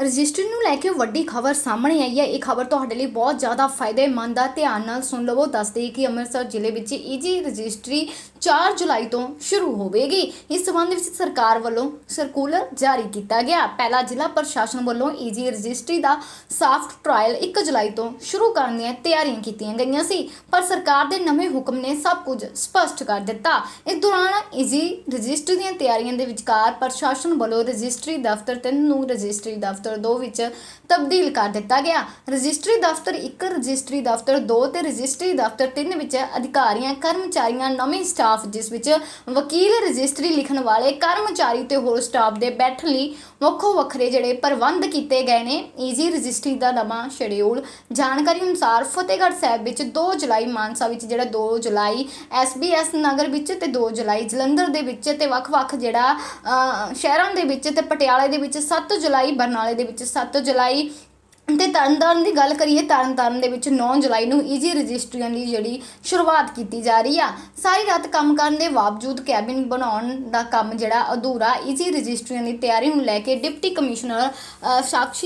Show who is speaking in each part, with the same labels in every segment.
Speaker 1: Registry ਨੂੰ ਲੈ ਕੇ ਵੱਡੀ ਖਬਰ ਸਾਹਮਣੇ ਆਈ ਹੈ। ਇਹ ਖਬਰ ਤੁਹਾਡੇ ਲਈ ਬਹੁਤ ਜ਼ਿਆਦਾ ਫਾਇਦੇਮੰਦ ਆ। ਧਿਆਨ ਨਾਲ ਸੁਣ ਲਵੋ। ਦੱਸਦੇ ਕਿ ਅੰਮ੍ਰਿਤਸਰ ਜ਼ਿਲ੍ਹੇ ਵਿੱਚ ਈਜੀ ਰਜਿਸਟਰੀ 4 ਜੁਲਾਈ ਤੋਂ ਸ਼ੁਰੂ ਹੋਵੇਗੀ। ਇਸ ਸੰਬੰਧ ਵਿੱਚ ਸਰਕਾਰ ਵੱਲੋਂ ਸਰਕੂਲਰ ਜਾਰੀ ਕੀਤਾ ਗਿਆ। ਪਹਿਲਾ ਜ਼ਿਲ੍ਹਾ ਪ੍ਰਸ਼ਾਸਨ ਵੱਲੋਂ ਈਜੀ ਰਜਿਸਟਰੀ ਦਾ ਸਾਫਟ ਟ੍ਰਾਇਲ 1 ਜੁਲਾਈ ਤੋਂ ਸ਼ੁਰੂ ਕਰਨ ਦੀਆਂ ਤਿਆਰੀਆਂ ਕੀਤੀਆਂ ਗਈਆਂ ਸੀ। ਪਰ ਸਰਕਾਰ ਦੇ ਨਵੇਂ ਹੁਕਮ ਨੇ ਸਭ ਕੁਝ ਸਪਸ਼ਟ ਕਰ ਦਿੱਤਾ। ਇਸ ਦੌਰਾਨ ਈਜੀ ਰਜਿਸਟਰੀ ਦੀਆਂ ਤਿਆਰੀਆਂ ਦੇ ਵਿਚਕਾਰ ਪ੍ਰਸ਼ਾਸਨ ਵੱਲੋਂ ਰਜਿਸਟਰੀ ਦਫ਼ਤਰ 3 ਨੂੰ ਰਜਿਸਟਰੀ ਦਾ ਦਫ਼ਤਰ 2 ਵਿੱਚ ਤਬਦੀਲ ਕਰ ਦਿੱਤਾ ਗਿਆ। ਰਜਿਸਟਰੀ ਦਫ਼ਤਰ 1 ਰਜਿਸਟਰੀ ਦਫ਼ਤਰ 2 ਤੇ ਰਜਿਸਟਰੀ ਦਫ਼ਤਰ 3 ਵਿੱਚ ਅਧਿਕਾਰੀਆਂ ਕਰਮਚਾਰੀਆਂ ਨਵੇਂ ਸਟਾਫ ਜਿਸ ਵਿੱਚ ਵਕੀਲ ਰਜਿਸਟਰੀ ਲਿਖਣ ਵਾਲੇ ਕਰਮਚਾਰੀ ਤੇ ਹੋਰ ਸਟਾਫ ਦੇ ਬੈਠਣ ਲਈ ਵੱਖੋ ਵੱਖਰੇ ਜਿਹੜੇ ਪ੍ਰਬੰਧ ਕੀਤੇ ਗਏ ਨੇ। ਈਜ਼ੀ ਰਜਿਸਟਰੀ ਦਾ ਨਵਾਂ ਸ਼ਡਿਊਲ ਜਾਣਕਾਰੀ ਅਨੁਸਾਰ ਫਤਿਹਗੜ੍ਹ ਸਾਹਿਬ ਵਿੱਚ 2 ਜੁਲਾਈ ਮਾਨਸਾ ਵਿੱਚ ਜਿਹੜਾ 2 ਜੁਲਾਈ ਐਸਬੀਐਸ ਨਗਰ ਵਿੱਚ ਤੇ 2 ਜੁਲਾਈ ਜਲੰਧਰ ਦੇ ਵਿੱਚ ਤੇ ਵੱਖ-ਵੱਖ ਜਿਹੜਾ ਅਹ, ਸ਼ਹਿਰਾਂ ਦੇ ਵਿੱਚ ਤੇ ਪਟਿਆਲੇ ਦੇ ਵਿੱਚ 7 ਜੁਲਾਈ ਬਰਨਾਲੇ ਦੇ ਵਿੱਚ 7 ਜੁਲਾਈ ਤੇ ਤਰਨਤਾਰਨ ਦੀ ਗੱਲ ਕਰੀਏ ਤਰਨਤਾਰਨ ਦੇ ਵਿੱਚ 9 ਜੁਲਾਈ ਨੂੰ ਈਜੀ ਰਜਿਸਟਰੀਆਂ ਦੀ ਜਿਹੜੀ ਸ਼ੁਰੂਆਤ ਕੀਤੀ ਜਾ ਰਹੀ ਆ। ਸਾਰੀ ਰਾਤ ਕੰਮ ਕਰਨ ਦੇ ਬਾਵਜੂਦ ਕੈਬਿਨ ਬਣਾਉਣ ਦਾ ਕੰਮ ਜਿਹੜਾ ਅਧੂਰਾ ਈਜੀ ਰਜਿਸਟਰੀਆਂ ਦੀ ਤਿਆਰੀ ਨੂੰ ਲੈ ਕੇ ਡਿਪਟੀ ਕਮਿਸ਼ਨਰ ਅ,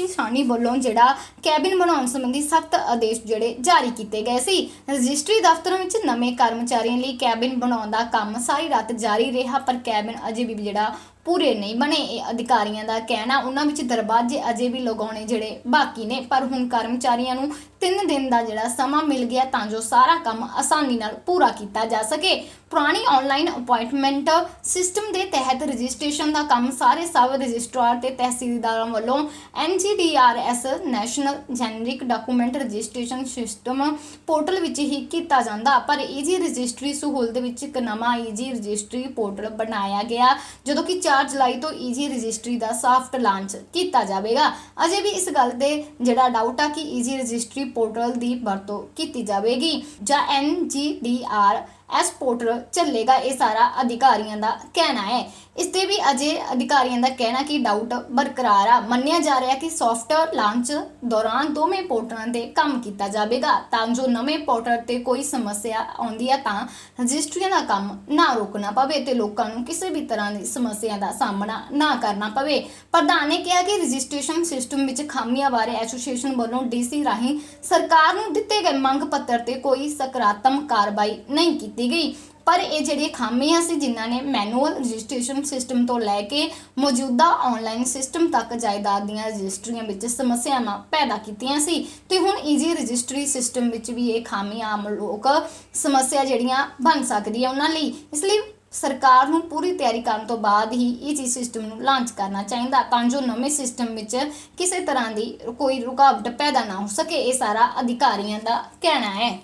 Speaker 1: ਸਾਨੀ ਵੱਲੋਂ ਜਿਹੜਾ ਕੈਬਿਨ ਬਣਾਉਣ ਸੰਬੰਧੀ ਸਖਤ ਆਦੇਸ਼ ਜਿਹੜੇ ਜਾਰੀ ਕੀਤੇ ਗਏ ਸੀ। ਰਜਿਸਟਰੀ ਦਫ਼ਤਰਾਂ ਵਿੱਚ ਨਵੇਂ ਕਰਮਚਾਰੀਆਂ ਲਈ ਕੈਬਿਨ ਬਣਾਉਣ ਦਾ ਕੰਮ ਸਾਰੀ ਰਾਤ ਜਾਰੀ ਰਿਹਾ ਪਰ ਕੈਬਿਨ ਅਜੇ ਵੀ ਜਿਹੜਾ ਪੂਰੇ ਨਹੀਂ ਬਣੇ ਇਹ ਅਧਿਕਾਰੀਆਂ ਦਾ ਕਹਿਣਾ। ਉਹਨਾਂ ਵਿੱਚ ਦਰਵਾਜ਼ੇ ਅਜੇ ਵੀ ਲਗਾਉਣੇ ਜਿਹੜੇ ਬਾਕੀ ਨੇ, ਪਰ ਹੁਣ ਕਰਮਚਾਰੀਆਂ ਨੂੰ 3 ਦਿਨ ਦਾ ਜਿਹੜਾ ਸਮਾਂ ਮਿਲ ਗਿਆ ਤਾਂ ਜੋ ਸਾਰਾ ਕੰਮ ਆਸਾਨੀ ਨਾਲ ਪੂਰਾ ਕੀਤਾ ਜਾ ਸਕੇ। ਪੁਰਾਣੀ ਆਨਲਾਈਨ ਅਪਾਇੰਟਮੈਂਟ ਸਿਸਟਮ ਦੇ ਤਹਿਤ ਰਜਿਸਟ੍ਰੇਸ਼ਨ ਦਾ ਕੰਮ ਸਾਰੇ ਸਬ ਰਜਿਸਟਰਾਰ ਤੇ ਤਹਿਸੀਲਦਾਰਾਂ ਵੱਲੋਂ NGDRS national generic document registration system portal ਵਿੱਚ ਹੀ ਕੀਤਾ ਜਾਂਦਾ। ਪਰ ਈਜੀ ਰਜਿਸਟਰੀ ਸਹੂਲਤ ਵਿੱਚ ਇੱਕ ਨਵਾਂ ਈਜੀ ਰਜਿਸਟਰੀ ਪੋਰਟਲ ਬਣਾਇਆ ਗਿਆ, ਜਦੋਂ ਕਿ 4 ਜੁਲਾਈ ਤੋਂ ਈਜੀ ਰਜਿਸਟਰੀ ਦਾ ਸਾਫਟ ਲਾਂਚ ਕੀਤਾ ਜਾਵੇਗਾ। ਅਜੇ ਵੀ ਇਸ ਗੱਲ ਤੇ ਜਿਹੜਾ ਡਾਊਟ ਆ ਕਿ ਈਜੀ ਰਜਿਸਟਰੀ ਪੋਰਟਲ ਦੀ ਵਰਤੋਂ ਕੀਤੀ ਜਾਵੇਗੀ ਜਾਂ NGDR ਐਸ ਪੋਰਟਲ ਚੱਲੇਗਾ ਇਹ ਸਾਰਾ ਅਧਿਕਾਰੀਆਂ ਦਾ ਕਹਿਣਾ ਹੈ। ਇਸ ਤੇ ਵੀ ਅਜੇ ਅਧਿਕਾਰੀਆਂ ਦਾ ਕਹਿਣਾ ਕਿ ਡਾਊਟ ਬਰਕਰਾਰ ਆ। ਮੰਨਿਆ ਜਾ ਰਿਹਾ ਕਿ ਸੌਫਟਵੇਅਰ ਲਾਂਚ ਦੌਰਾਨ ਦੋਵੇਂ ਪੋਰਟਲਾਂ ਤੇ ਕੰਮ ਕੀਤਾ ਜਾਵੇਗਾ। ਤਾਂ ਜੋ ਨਵੇਂ ਪੋਰਟਲ ਤੇ ਕੋਈ ਸਮੱਸਿਆ ਆਉਂਦੀ ਹੈ ਤਾਂ ਰਜਿਸਟਰੀਆਂ ਦਾ ਕੰਮ ਨਾ ਰੋਕਣਾ ਪਵੇ ਤੇ ਲੋਕਾਂ ਨੂੰ ਕਿਸੇ ਵੀ ਤਰ੍ਹਾਂ ਦੀ ਸਮੱਸਿਆ ਦਾ ਸਾਹਮਣਾ ਨਾ ਕਰਨਾ ਪਵੇ। ਪ੍ਰਧਾਨ ਨੇ ਕਿਹਾ ਕਿ ਰਜਿਸਟ੍ਰੇਸ਼ਨ ਸਿਸਟਮ ਵਿੱਚ ਖਾਮੀਆਂ ਬਾਰੇ ਐਸੋਸੀਏਸ਼ਨ ਵੱਲੋਂ ਡੀਸੀ ਰਾਹੀਂ ਸਰਕਾਰ ਨੂੰ ਦਿੱਤੇ ਗਏ ਮੰਗ ਪੱਤਰ ਤੇ ਕੋਈ ਸਕਾਰਾਤਮਕ ਕਾਰਵਾਈ ਨਹੀਂ ਕੀਤੀ ਗਈ। ਪਰ ਇਹ ਜਿਹੜੀਆਂ ਖਾਮੀਆਂ ਸੀ ਜਿਨ੍ਹਾਂ ਨੇ ਮੈਨੂਅਲ ਰਜਿਸਟ੍ਰੇਸ਼ਨ ਸਿਸਟਮ ਤੋਂ ਲੈ ਕੇ ਮੌਜੂਦਾ ਆਨਲਾਈਨ ਸਿਸਟਮ ਤੱਕ ਜਾਇਦਾਦ ਦੀਆਂ ਰਜਿਸਟਰੀਆਂ ਵਿੱਚ ਸਮੱਸਿਆਵਾਂ ਪੈਦਾ ਕੀਤੀਆਂ ਸੀ ਤੇ ਹੁਣ ਈਜ਼ੀ ਰਜਿਸਟਰੀ ਸਿਸਟਮ ਵਿੱਚ ਵੀ ਇਹ ਖਾਮੀਆਂ ਆਮ ਲੋਕ ਸਮੱਸਿਆ ਜਿਹੜੀਆਂ ਬਣ ਸਕਦੀ ਹੈ ਉਹਨਾਂ ਲਈ। ਇਸ ਲਈ ਸਰਕਾਰ ਨੂੰ ਪੂਰੀ ਤਿਆਰੀ ਕਰਨ ਤੋਂ ਬਾਅਦ ਹੀ ਇਹ ਈਜੀ ਸਿਸਟਮ ਨੂੰ ਲਾਂਚ ਕਰਨਾ ਚਾਹੀਦਾ ਤਾਂ ਜੋ ਨਵੇਂ ਸਿਸਟਮ ਵਿੱਚ ਕਿਸੇ ਤਰ੍ਹਾਂ ਦੀ ਕੋਈ ਰੁਕਾਵਟ ਪੈਦਾ ਨਾ ਹੋ ਸਕੇ। ਇਹ ਸਾਰਾ ਅਧਿਕਾਰੀਆਂ ਦਾ ਕਹਿਣਾ ਹੈ।